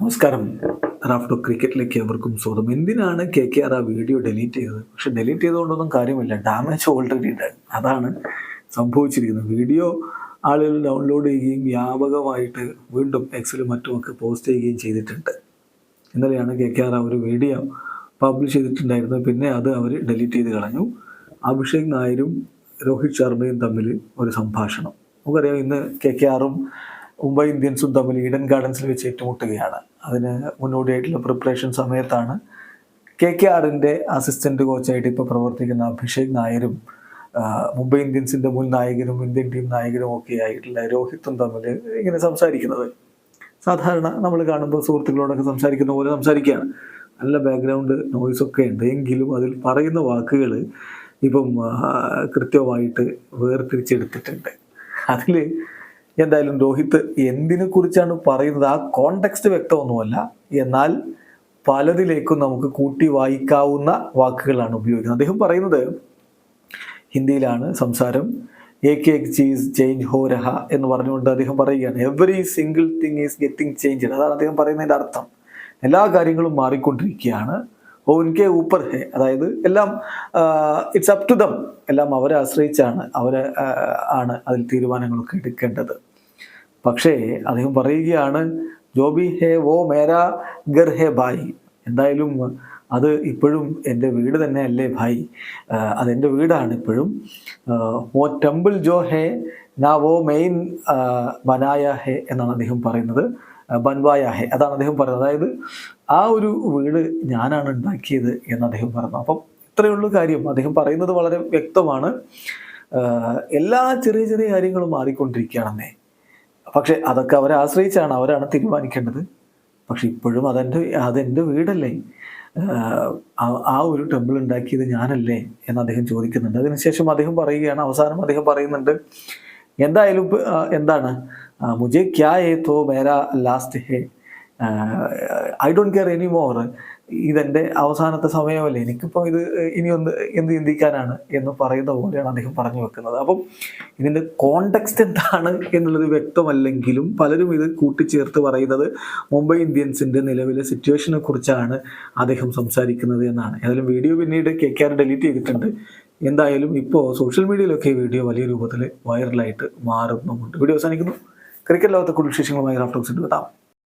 നമസ്കാരം. റാഫ്റ്റോ ക്രിക്കറ്റിലേക്ക് അവർക്കും സ്വാഗതം. എന്തിനാണ് കെ കെ ആർ ആ വീഡിയോ ഡിലീറ്റ് ചെയ്തത്? പക്ഷെ ഡിലീറ്റ് ചെയ്തുകൊണ്ടൊന്നും കാര്യമില്ല. ഡാമേജ് ഓൾറെഡി ഉണ്ട് അതാണ് സംഭവിച്ചിരിക്കുന്നത്. വീഡിയോ ആളുകൾ ഡൗൺലോഡ് ചെയ്യുകയും വ്യാപകമായിട്ട് വീണ്ടും എക്സിലും മറ്റുമൊക്കെ പോസ്റ്റ് ചെയ്യുകയും ചെയ്തിട്ടുണ്ട്. ഇന്നലെയാണ് കെ കെ ആർ ആ ഒരു വീഡിയോ പബ്ലിഷ് ചെയ്തിട്ടുണ്ടായിരുന്നത്. പിന്നെ അത് അവർ ഡിലീറ്റ് ചെയ്ത് കളഞ്ഞു. അഭിഷേക് നായരും രോഹിത് ശർമ്മയും തമ്മിൽ ഒരു സംഭാഷണം. നമുക്കറിയാം ഇന്ന് കെ കെ ആറും മുംബൈ ഇന്ത്യൻസും തമ്മിൽ ഈഡൻ ഗാർഡൻസിൽ വെച്ച് ഏറ്റുമുട്ടുകയാണ്. അതിന് മുന്നോടിയായിട്ടുള്ള പ്രിപ്പറേഷൻ സമയത്താണ് കെ കെ ആറിന്റെ അസിസ്റ്റന്റ് കോച്ചായിട്ട് ഇപ്പോൾ പ്രവർത്തിക്കുന്ന അഭിഷേക് നായരും മുംബൈ ഇന്ത്യൻസിന്റെ മുൻ നായകനും ഇന്ത്യൻ ടീം നായകനും ഒക്കെ ആയിട്ടുള്ള രോഹിത്തും തമ്മിൽ ഇങ്ങനെ സംസാരിക്കുന്നത്. സാധാരണ നമ്മൾ കാണുമ്പോൾ സുഹൃത്തുക്കളോടൊക്കെ സംസാരിക്കുന്ന പോലെ സംസാരിക്കുകയാണ്. നല്ല ബാക്ക്ഗ്രൗണ്ട് നോയ്സ് ഒക്കെ ഉണ്ട്. എങ്കിലും അതിൽ പറയുന്ന വാക്കുകൾ ഇപ്പം കൃത്യമായിട്ട് വേർതിരിച്ചെടുത്തിട്ടുണ്ട്. അതിൽ എന്തായാലും രോഹിത് എന്തിനെ കുറിച്ചാണ് പറയുന്നത്? ആ കോണ്ടെക്സ്റ്റ് വ്യക്തമൊന്നുമല്ല. എന്നാൽ പലതിലേക്കും നമുക്ക് കൂട്ടി വായിക്കാവുന്ന വാക്കുകളാണ് ഉപയോഗിക്കുന്നത്. അദ്ദേഹം പറയുന്നത് ഹിന്ദിയിലാണ് സംസാരം. എ കെ ചീസ് ചേഞ്ച് ഹോ രഹ എന്ന് പറഞ്ഞുകൊണ്ട് അദ്ദേഹം പറയുകയാണ്. Every single thing is getting change അതാണ് അദ്ദേഹം പറയുന്നതിന്റെ അർത്ഥം. എല്ലാ കാര്യങ്ങളും മാറിക്കൊണ്ടിരിക്കുകയാണ്. ഓ ഉൻകെ ഊപ്പർ ഹെ. അതായത് എല്ലാം ഇറ്റ്സ് അപ് ടു ദം എല്ലാം അവരെ ആശ്രയിച്ചാണ് അവരെ ആണ് അതിൽ തീരുമാനങ്ങളൊക്കെ എടുക്കേണ്ടത്. പക്ഷേ അദ്ദേഹം പറയുകയാണ് ജോബി ഹേ വോ മേരാ ഗർ ഹേ ഭായ്. എന്തായാലും അത് ഇപ്പോഴും എന്റെ വീട് തന്നെയല്ലേ ഭായ്. അതെന്റെ വീടാണ് ഇപ്പോഴും. ഓ ടെമ്പിൾ ജോ ഹേ നാ വോ മെയിൻ ബനായ ഹേ എന്നാണ് അദ്ദേഹം പറയുന്നത്. ബൻവായ ഹേ അതാണ് അദ്ദേഹം പറയുന്നത്. അതായത് ആ ഒരു വീട് ഞാനാണ് ഉണ്ടാക്കിയത് എന്ന് അദ്ദേഹം പറഞ്ഞു അപ്പം ഇത്രയുള്ളൂ കാര്യം. അദ്ദേഹം പറയുന്നത് വളരെ വ്യക്തമാണ്. എല്ലാ ചെറിയ ചെറിയ കാര്യങ്ങളും മാറിക്കൊണ്ടിരിക്കുകയാണെന്നേ. പക്ഷെ അതൊക്കെ അവരെ ആശ്രയിച്ചാണ് അവരാണ് തീരുമാനിക്കേണ്ടത്. പക്ഷെ ഇപ്പോഴും അതെന്റെ അതെന്റെ വീടല്ലേ? ആ- ഒരു ടെമ്പിൾ ഉണ്ടാക്കിയത് ഞാനല്ലേ എന്ന് അദ്ദേഹം ചോദിക്കുന്നുണ്ട്. അതിനുശേഷം അദ്ദേഹം പറയുകയാണ് അവസാനം അദ്ദേഹം പറയുന്നുണ്ട് എന്തായാലും എന്താണ്? മുജെ ക്യാ ഏ തോ മേരാ last hey? I don't care any more. ഇതെന്റെ അവസാനത്തെ സമയമല്ലേ. എനിക്കിപ്പോൾ ഇത് ഇനി ഒന്ന് എന്ത് ചിന്തിക്കാനാണ് എന്ന് പറയുന്ന പോലെയാണ് അദ്ദേഹം പറഞ്ഞു വെക്കുന്നത്. അപ്പം ഇതിന്റെ കോണ്ടെക്സ്റ്റ് എന്താണ് എന്നുള്ളത് വ്യക്തമല്ലെങ്കിലും പലരും ഇത് കൂട്ടിച്ചേർത്ത് പറയുന്നത് മുംബൈ ഇന്ത്യൻസിന്റെ നിലവിലെ സിറ്റുവേഷനെ കുറിച്ചാണ് അദ്ദേഹം സംസാരിക്കുന്നത് എന്നാണ്. ഏതായാലും വീഡിയോ പിന്നീട് കെ കെ ആർ ഡിലീറ്റ് ചെയ്തിട്ടുണ്ട്. എന്തായാലും ഇപ്പോൾ സോഷ്യൽ മീഡിയയിലൊക്കെ ഈ വീഡിയോ വലിയ രൂപത്തിൽ വൈറലായിട്ട് മാറുന്നുമുണ്ട്. വീഡിയോ അവസാനിക്കുന്നു. ക്രിക്കറ്റ് ലോകത്തെ കൂടുതൽ വിശേഷങ്ങളുമായി റാഫ്റ്റോക്സിന്റെ എത്താം